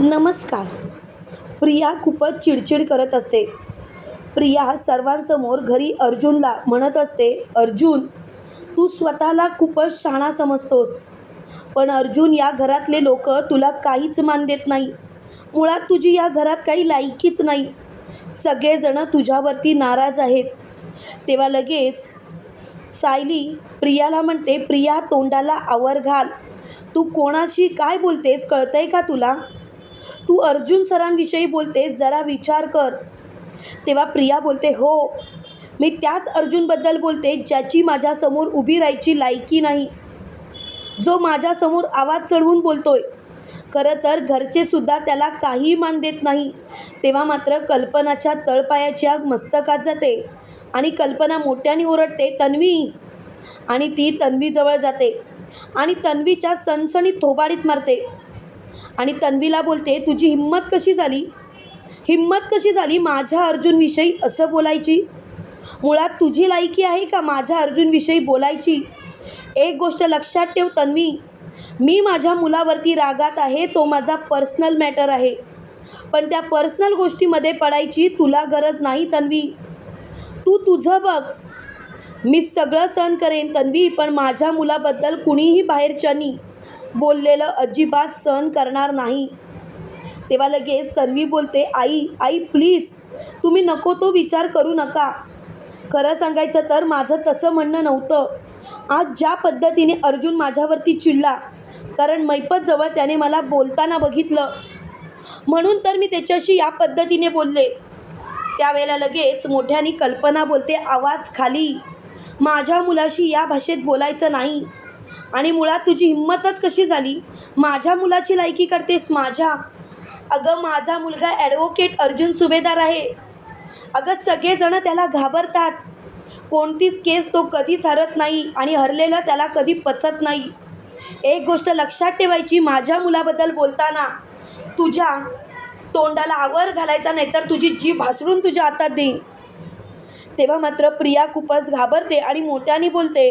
नमस्कार. प्रिया खूपच चिडचिड करत असते. प्रिया सर्वांसमोर घरी अर्जुनला म्हणत असते अर्जुन तू स्वतःला खूपच शहाणा समजतोस. पण अर्जुन या घरातले लोक तुला काहीच मान देत नाही. मुळात तुझी या घरात काही लायकीच नाही. सगळेजणं तुझ्यावरती नाराज आहेत. तेव्हा लगेच सायली प्रियाला म्हणते प्रिया तोंडाला आवर घाल. तू कोणाशी काय बोलतेस कळतंय का तुला? तू अर्जुन सरांविषयी बोलते जरा विचार कर. तेव्हा प्रिया बोलते हो. मी त्याच अर्जुनबद्दल बोलते ज्याची माझ्यासमोर उभी राहायची लायकी नाही. जो माझ्यासमोर आवाज चढवून बोलतोय. खरं तर घरचेसुद्धा त्याला काही मान देत नाही. तेव्हा मात्र कल्पनाच्या तळपायाच्या मस्तकात जाते आणि कल्पना मोठ्याने ओरडते तन्वी. आणि ती तन्वीजवळ जाते आणि तन्वीच्या सणसणीत थोबाडीत मारते. आणि तन्वीला बोलते तुझी हिंमत कशी झाली? हिंमत कशी झाली माझ्या अर्जुनविषयी असं बोलायची? मुळात तुझी लायकी आहे का माझ्या अर्जुनविषयी बोलायची? एक गोष्ट लक्षात ठेव तन्वी. मी माझ्या मुलावरती रागात आहे तो माझा पर्सनल मॅटर आहे. पण त्या पर्सनल गोष्टीमध्ये पडायची तुला गरज नाही तन्वी. तू तुझं बघ. मी सगळं सहन करेन तन्वी पण माझ्या मुलाबद्दल कुणीही बाहेरच्यानी बोललेलं अजिबात सहन करणार नाही. तेव्हा लगेच तन्वी बोलते आई आई प्लीज तुम्ही नको तो विचार करू नका. खरं सांगायचं तर माझं तसं म्हणणं नव्हतं. आज ज्या पद्धतीने अर्जुन माझ्यावरती चिडला कारण मैपतजवळ त्याने मला बोलताना बघितलं. म्हणून तर मी त्याच्याशी या पद्धतीने बोलले. त्यावेळेला लगेच मोठ्याने कल्पना बोलते आवाज खाली. माझ्या मुलाशी या भाषेत बोलायचं नाही. आणि मुळात तुझी हिंमतच कशी झाली? माझ्या मुलाची लायकी करतेस माझ्या. अगं माझा मुलगा ॲडव्होकेट अर्जुन सुभेदार आहे. अगं सगळेजणं त्याला घाबरतात. कोणतीच केस तो कधीच हरत नाही आणि हरलेलं त्याला कधी पचत नाही. एक गोष्ट लक्षात ठेवायची माझ्या मुलाबद्दल बोलताना. तुझ्या तोंडाला आवर घालायचा नाही तर तुझी जीभ भासरून तुझ्या हातात देईन. तेव्हा मात्र प्रिया खूपच घाबरते आणि मोठ्याने बोलते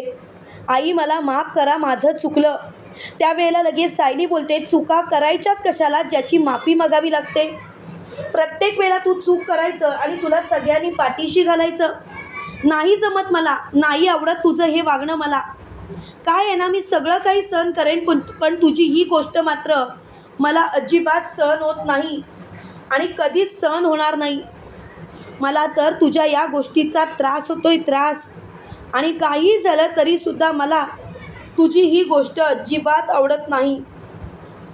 आई मला माफ करा माझं चुकलं. त्यावेळेला लगेच सायली बोलते चुका करायच्याच कशाला? ज्याची माफी मागावी लागते. प्रत्येक वेळेला तू चूक करायचं आणि तुला सगळ्यांनी पाठीशी घालायचं. नाही जमत मला नाही आवडत तुझं हे वागणं मला. काय आहे ना मी सगळं काही सहन करेन पण पण तुझी ही गोष्ट मात्र मला अजिबात सहन होत नाही आणि कधीच सहन होणार नाही. मला तर तुझ्या या गोष्टीचा त्रास होतोय त्रास. आणि काही झालं तरीसुद्धा मला तुझी ही गोष्ट अजिबात आवडत नाही.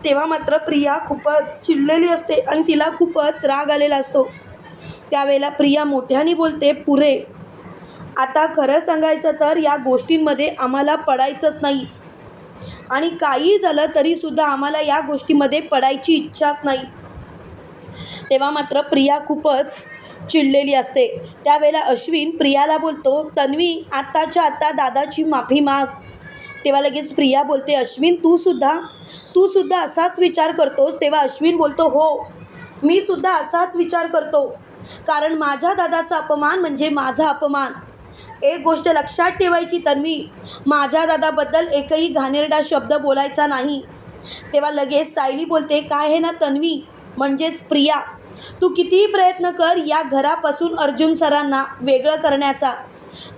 तेव्हा मात्र प्रिया खूपच चिडलेली असते आणि तिला खूपच राग आलेला असतो. त्यावेळेला प्रिया मोठ्याने बोलते पुरे आता खरं सांगायचं तर या गोष्टींमध्ये आम्हाला पडायचंच नाही. आणि काही झालं तरीसुद्धा आम्हाला या गोष्टीमध्ये पडायची इच्छाच नाही. तेव्हा मात्र प्रिया खूपच चिडलेली असते. त्यावेळेला अश्विन प्रियाला बोलतो तन्वी आत्ताच्या आत्ता दादाची माफी माग. तेव्हा लगेच प्रिया बोलते अश्विन तू सुद्धा तू सुद्धा असाच विचार करतोस? तेव्हा अश्विन बोलतो हो मी सुद्धा असाच विचार करतो. कारण माझ्या दादाचा अपमान म्हणजे माझा अपमान. एक गोष्ट लक्षात ठेवायची तन्वी माझ्या दादाबद्दल एकही घाणेरडा शब्द बोलायचा नाही. तेव्हा लगेच सायली बोलते काय आहे ना तन्वी? म्हणजेच प्रिया. तू कितीही प्रयत्न कर या घरापासून अर्जुन सरांना वेगळं करण्याचा.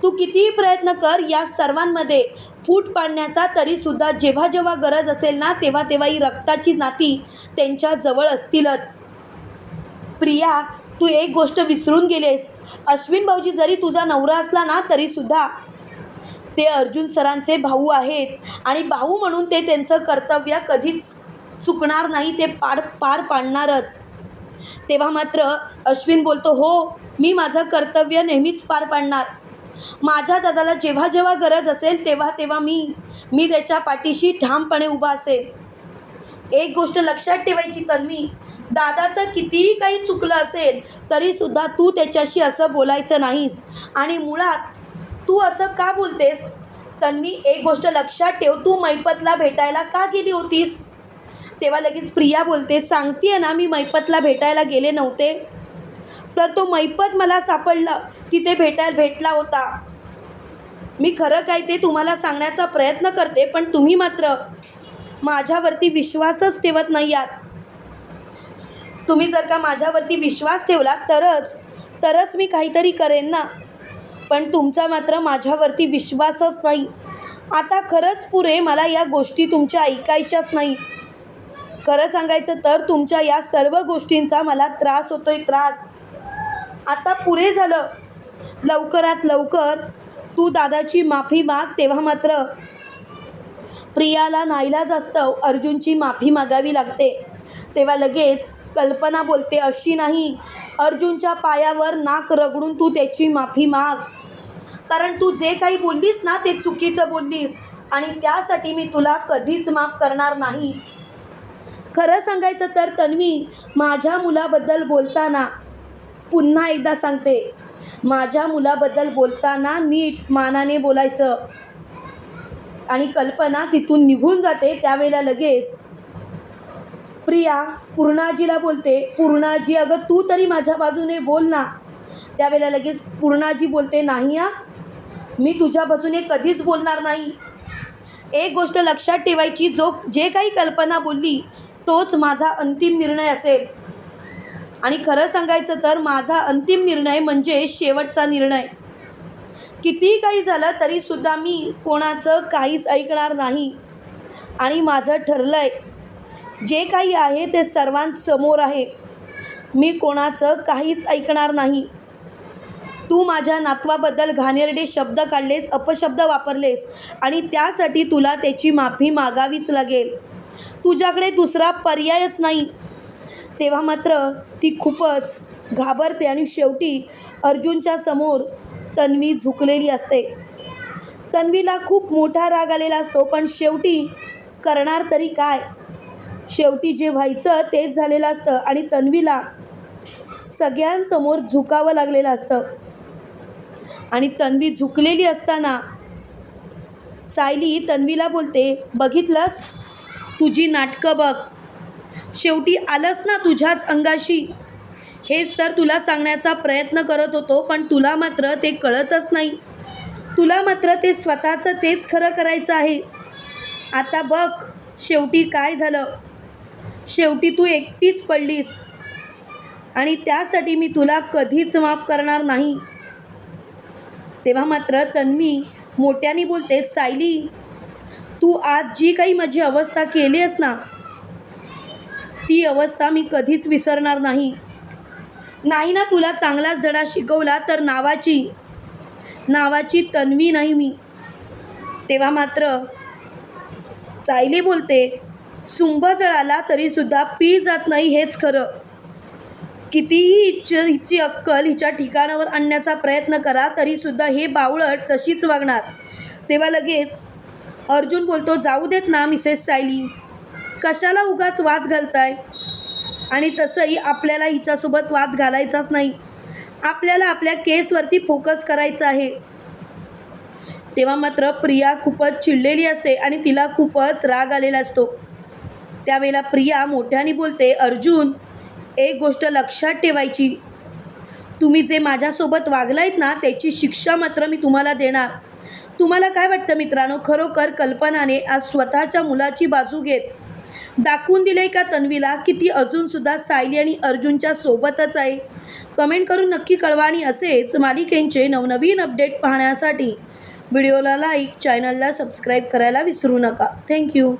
तू कितीही प्रयत्न कर या सर्वांमध्ये फूट पाडण्याचा तरीसुद्धा जेव्हा जेव्हा गरज असेल ना तेव्हा तेव्हा ही रक्ताची नाती त्यांच्या जवळ असतीलच. प्रिया तू एक गोष्ट विसरून गेलेस. अश्विन भाऊजी जरी तुझा नवरा असला ना तरीसुद्धा ते अर्जुन सरांचे भाऊ आहेत आणि भाऊ म्हणून ते त्यांचं कर्तव्य कधीच चुकणार नाही ते पाड पार पाडणारच. तेव्हा मात्र अश्विन बोलतो हो मी माझं कर्तव्य नेहमीच पार पाडणार. माझ्या दादाला जेव्हा जेव्हा गरज असेल तेव्हा तेव्हा मी मी त्याच्या पाठीशी ठामपणे उभा असेल. एक गोष्ट लक्षात ठेवायची तन्वी दादाचं कितीही काही चुकलं असेल तरीसुद्धा तू त्याच्याशी असं बोलायचं नाहीच आणि मुळात तू असं का बोलतेस? तन्वी एक गोष्ट लक्षात ठेव तू मैपतला भेटायला का गेली होतीस? तेव्हा लगेच प्रिया बोलते सांगते ना मी मैपतला भेटायला गेले नव्हते. तर तो मैपत मला सापडला तिथे भेटायला भेटला होता. मी खरं काय ते तुम्हाला सांगण्याचा प्रयत्न करते पण तुम्ही मात्र माझ्यावरती विश्वासच ठेवत नाही आहात. तुम्ही जर का माझ्यावरती विश्वास ठेवला तरच तरच मी काहीतरी करेन ना. पण तुमचा मात्र माझ्यावरती विश्वासच नाही. आता खरंच पुरे मला या गोष्टी तुमच्या ऐकायच्याच नाही खरं सांगायचं तर तुमच्या या सर्व गोष्टींचा मला त्रास होतोय त्रास. आता पुरे झालं. लवकरात लवकर तू दादाची माफी माग तेव्हा मात्र प्रियाला नाईलाज असतं अर्जुनची माफी मागावी लागते. तेव्हा लगेच कल्पना बोलते अशी नाही. अर्जुनच्या पायावर नाक रगडून तू त्याची माफी माग. कारण तू जे काही बोललीस ना ते चुकीचं बोललीस. आणि त्यासाठी मी तुला कधीच माफ करणार नाही. खरं सांगायचं तर तन्वी माझ्या मुलाबद्दल बोलताना पुन्हा एकदा सांगते. माझ्या मुलाबद्दल बोलताना नीट मानाने बोलायचं. आणि कल्पना तिथून निघून जाते त्यावेळेला लगेच. प्रिया पूर्णाजीला बोलते पूर्णाजी अगं तू तरी माझ्या बाजूने बोल ना. त्यावेळेला लगेच पूर्णाजी बोलते नाही या मी तुझ्या बाजूने कधीच बोलणार नाही. एक गोष्ट लक्षात ठेवायची जो जे काही कल्पना बोलली तोच माझा अंतिम निर्णय असेल. आणि खरं सांगायचं तर माझा अंतिम निर्णय म्हणजे शेवटचा निर्णय. कितीही काही झालं तरीसुद्धा मी कोणाचं काहीच ऐकणार नाही. आणि माझं ठरलं आहे जे काही आहे ते सर्वांसमोर आहे. मी कोणाचं काहीच ऐकणार नाही. तू माझ्या नातवाबद्दल घाणेरडे शब्द काढलेस अपशब्द वापरलेस आणि त्यासाठी तुला त्याची माफी मागावीच लागेल. तुझ्याकडे दुसरा पर्यायच नाही. तेव्हा मात्र ती खूपच घाबरते आणि शेवटी अर्जुनच्या समोर तन्वी झुकलेली असते. तन्वीला खूप मोठा राग आलेला असतो पण शेवटी करणार तरी काय? शेवटी जे व्हायचं तेच झालेलं असतं आणि तन्वीला सगळ्यांसमोर झुकावं लागलेलं असतं. आणि तन्वी झुकलेली असताना सायली तन्वीला बोलते बघितलंस? तुझी नाटकं बघ. शेवटी आलंस ना तुझ्याच अंगाशी. हेच तर तुला सांगण्याचा प्रयत्न करत होतो पण तुला मात्र ते कळतच नाही. तुला मात्र ते स्वतःचं तेच खरं करायचं आहे. आता बघ शेवटी काय झालं? शेवटी तू एकटीच पडलीस. आणि त्यासाठी मी तुला कधीच माफ करणार नाही. तेव्हा मात्र तन्वी मोठ्याने बोलते सायली तू आज जी काही माझी अवस्था केली आहेस ना ती अवस्था मी कधीच विसरणार नाही. नाही ना तुला चांगलाच धडा शिकवला तर नावाची नावाची तन्वी नाही मी. तेव्हा मात्र सायली बोलते सुंभ जळाला तरीसुद्धा पी जात नाही हेच खरं. कितीही हिच हिची अक्कल हिच्या ठिकाणावर आणण्याचा प्रयत्न करा तरीसुद्धा हे बावळट तशीच वागणार. तेव्हा लगेच अर्जुन बोलतो जाऊ देत ना मिसेस सायली. कशाला उगाच वाद घालताय? आणि तसंही आपल्याला हिच्यासोबत वाद घालायचाच नाही. आपल्याला आपल्या केसवरती फोकस करायचा आहे. तेव्हा मात्र प्रिया खूपच चिडलेली असते आणि तिला खूपच राग आलेला असतो. त्यावेळेला प्रिया मोठ्याने बोलते अर्जुन एक गोष्ट लक्षात ठेवायची. तुम्ही जे माझ्यासोबत वागलायत ना त्याची शिक्षा मात्र मी तुम्हाला देणार. तुम्हाला काय वाटतं मित्रांनो? खरोखर कल्पनाने आज स्वतःच्या मुलाची बाजू घेत दाखवून दिले का तन्वीला? की ती अजूनसुद्धा सायली आणि अर्जुनच्या सोबतच आहे. कमेंट करून नक्की कळवा आणि असेच मालिकेंचे नवनवीन अपडेट पाहण्यासाठी व्हिडिओला लाईक चॅनलला सबस्क्राईब करायला विसरू नका. थँक्यू